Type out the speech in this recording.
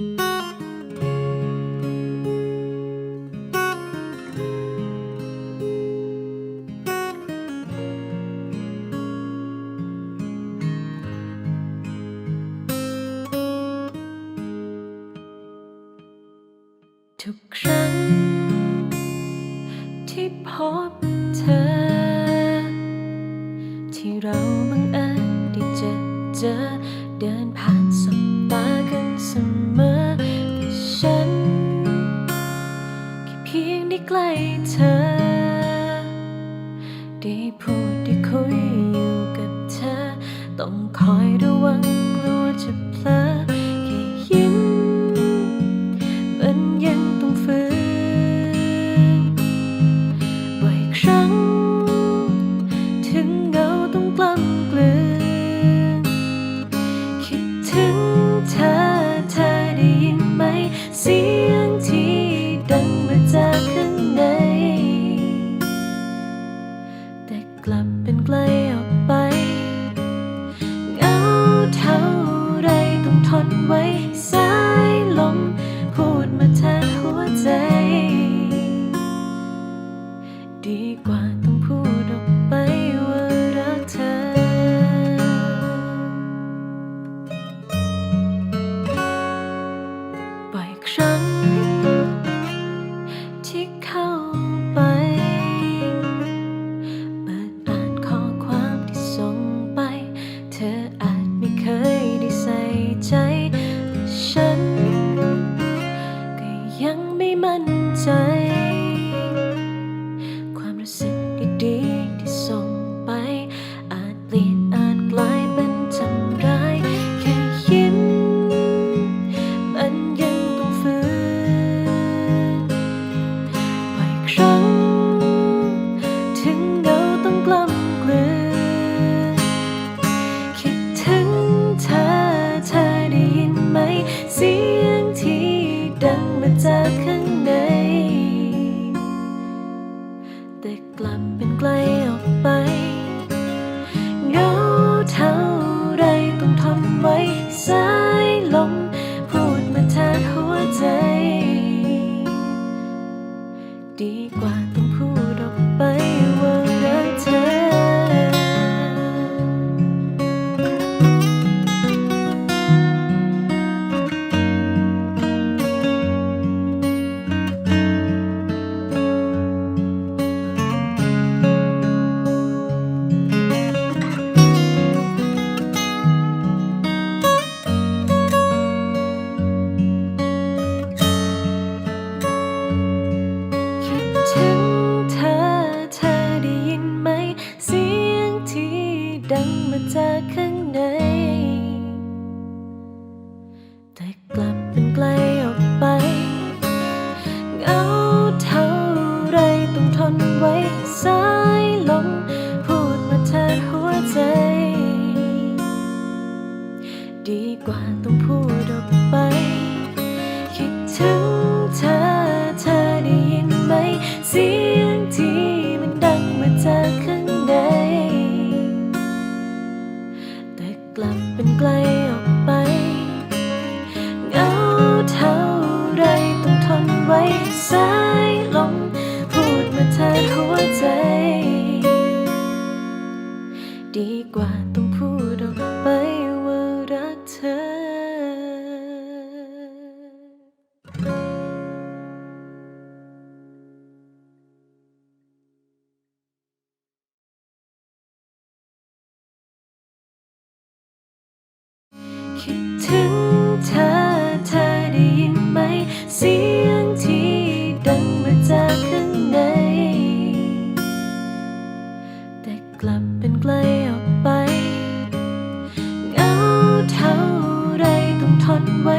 ทุกครั้ง ที่พบเธอ ที่เราบังเอิญได้เจอเจอเดินผ่าน ได้พูดได้คุยอยู่กับเธอ ต้องคอยระวัง 习惯 ลับเป็นไกลออก คิดถึงเธอเธอได้ยินไหม เสียงที่ดังมาจากข้างใน แต่กลับเป็นไกลออกไปเงาเท่าไรต้องทนไว้